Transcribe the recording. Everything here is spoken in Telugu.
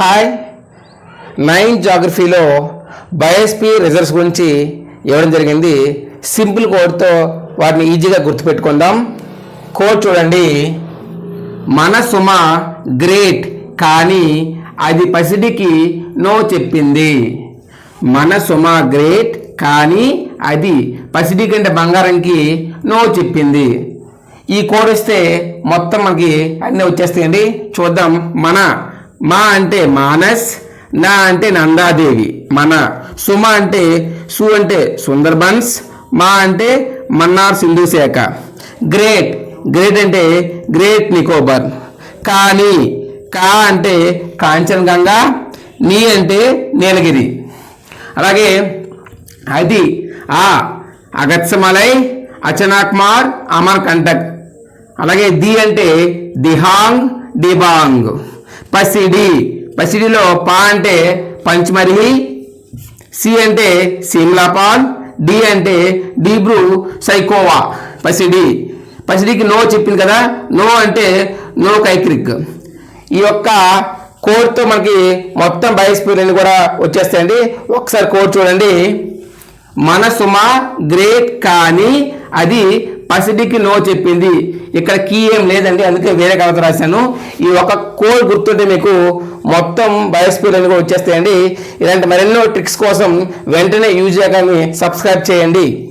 హాయ్. నైన్ జాగ్రఫీలో బయోస్పీ రిజర్వ్స్ గురించి ఇవ్వడం జరిగింది. సింపుల్ కోడ్తో వాటిని ఈజీగా గుర్తుపెట్టుకుందాం. కోడ్ చూడండి. మన సుమ గ్రేట్ కానీ అది పసిడికి నో చెప్పింది. మన సుమ గ్రేట్ కానీ అది పసిడి కంటే బంగారంకి నో చెప్పింది. ఈ కోడ్ వస్తే మొత్తం మనకి అన్నీ వచ్చేస్తాయండి. చూద్దాం. మన మా అంటే మానస్ నా అంటే నందాదేవి మన. సుమ అంటే సు అంటే సుందర్బన్స్ మా అంటే మన్నార్ సింధు శాఖ గ్రేట్. గ్రేట్ అంటే గ్రేట్ నికోబార్. కానీ కా అంటే కాంచనగంగా నీ అంటే నీలగిరి. అలాగే అది ఆ అగత్సమలై అచనాక్మార్ అమర్ కంటక్. అలాగే ది అంటే దిహాంగ్ డిబాంగ్ పసిడి. పసిడిలో పా అంటే పంచమరిహి సి అంటే సిమ్లాపాల్ డి అంటే డీబ్రూ సైకోవా పసిడి. పసిడికి నో చెప్పింది కదా నో అంటే నో కైక్రిక్. ఈ యొక్క కోడ్తో మనకి మొత్తం బయోస్పీర్ కూడా వచ్చేస్తాయండి. ఒకసారి కోడ్ చూడండి. మన సుమ గ్రేట్ కానీ అది పసిడికి నో చెప్పింది. ఇక్కడ కీ ఏం లేదండి అందుకే వేరే కవిత రాశాను. ఈ ఒక కోడ్ గుర్తుంటే మీకు మొత్తం బయోస్పీర్ కూడా వచ్చేస్తాయండి. ఇలాంటి మరెన్నో ట్రిక్స్ కోసం వెంటనే యూజ్ చేయగానే సబ్స్క్రైబ్ చేయండి.